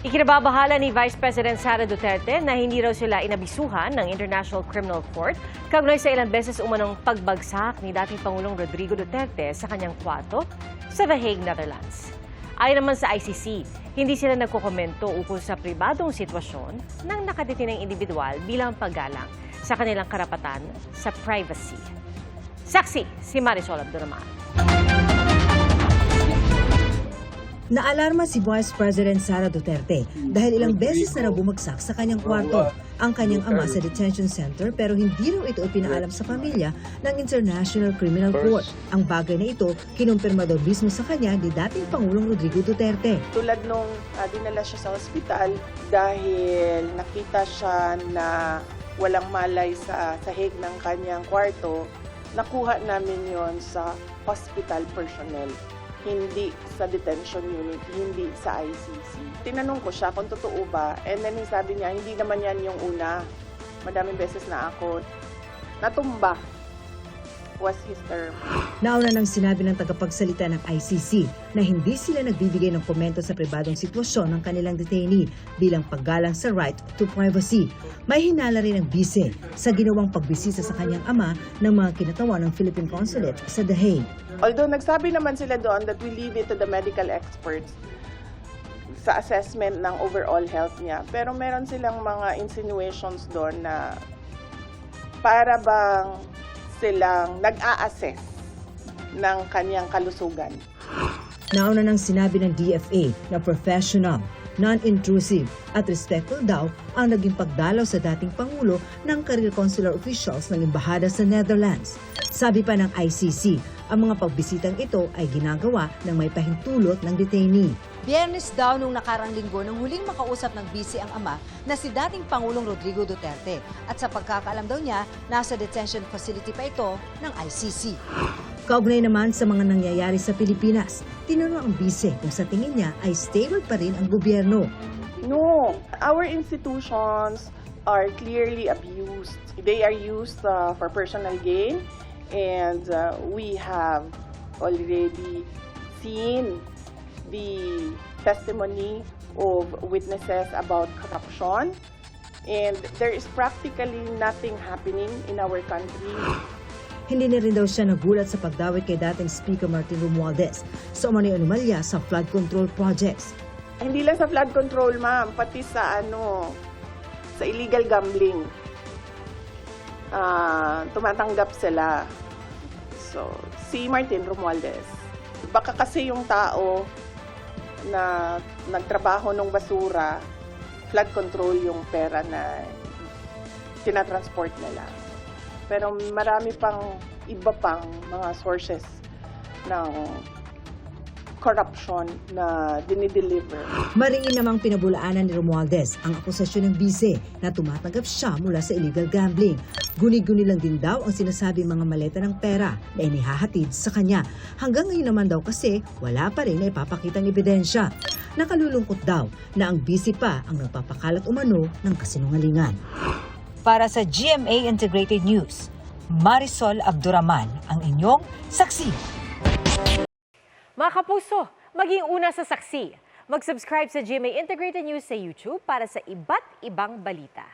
Ikinababahala ni Vice President Sara Duterte na hindi raw sila inabisuhan ng International Criminal Court kaugnay sa ilang beses umanong pagbagsak ni dating Pangulong Rodrigo Duterte sa kanyang kwarto sa The Hague, Netherlands. Ayon naman sa ICC, hindi sila nagkokomento ukol sa pribadong sitwasyon ng nakadetineng individual bilang paggalang sa kanilang karapatan sa privacy. Saksi si Marisol Abduraman. Naalarma si Vice President Sara Duterte dahil ilang beses na raw bumagsak sa kanyang kwarto ang kanyang ama sa detention center pero hindi raw ito ipinaalam sa pamilya ng International Criminal Court. Ang bagay na ito kinumpirma daw mismo sa kanya ni dating Pangulong Rodrigo Duterte. Tulad nung ah, dinala siya sa ospital dahil nakita siya na walang malay sa sahig ng kanyang kwarto, nakuha namin yon sa hospital personnel hindi sa detention unit, hindi sa ICC. Tinanong ko siya kung totoo ba, and then sabi niya, hindi naman yan yung una. Madaming beses na ako natumba was his term. Nauna nang sinabi ng tagapagsalita ng ICC na hindi sila nagbibigay ng komento sa pribadong sitwasyon ng kanilang detainee bilang paggalang sa right to privacy. May hinala rin ang bise sa ginawang pagbisita sa kanyang ama ng mga kinatawan ng Philippine Consulate sa The Hague. Although nagsabi naman sila doon that we leave it to the medical experts sa assessment ng overall health niya. Pero meron silang mga insinuations doon na para bang silang nag-a-assess ng kanyang kalusugan. Nauna nang sinabi ng DFA na professional, non-intrusive at respectful daw ang naging pagdalaw sa dating Pangulo ng career consular officials ng Embahada sa Netherlands. Sabi pa ng ICC, ang mga pagbisitang ito ay ginagawa ng may pahintulot ng detainee. Biyernes daw nung nakarang linggo nang huling makausap ng busy ang ama na si dating Pangulong Rodrigo Duterte. At sa pagkakaalam daw niya, nasa detention facility pa ito ng ICC. Kaugnay naman sa mga nangyayari sa Pilipinas, tinanong ang bise kung sa tingin niya ay stable pa rin ang gobyerno. No, our institutions are clearly abused. They are used uh, for personal gain, and uh, we have already seen the testimony of witnesses about corruption, and there is practically nothing happening in our country. Hindi na rin daw siya nagulat sa pagdawit kay dating Speaker Martin Romualdez sa umano'y anomalya sa flood control projects. Hindi lang sa flood control, ma'am, pati sa ano, sa illegal gambling. Ah, tumatanggap sila. So, si Martin Romualdez. Baka kasi yung tao na nagtrabaho ng basura, flood control yung pera na tinatransport nila. Pero marami pang iba pang mga sources ng corruption na dinideliver. Maringin namang pinabulaanan ni Romualdez ang akusasyon ng bise na tumatanggap siya mula sa illegal gambling. Guni-guni lang din daw ang sinasabing mga maleta ng pera na inihahatid sa kanya. Hanggang ngayon naman daw kasi wala pa rin na ipapakitang ebidensya. Nakalulungkot daw na ang bise pa ang nagpapakalat umano ng kasinungalingan. Para sa GMA Integrated News, Marisol Abduraman ang inyong saksi. Mga kapuso, maging una sa saksi. Mag-subscribe sa GMA Integrated News sa YouTube para sa iba't ibang balita.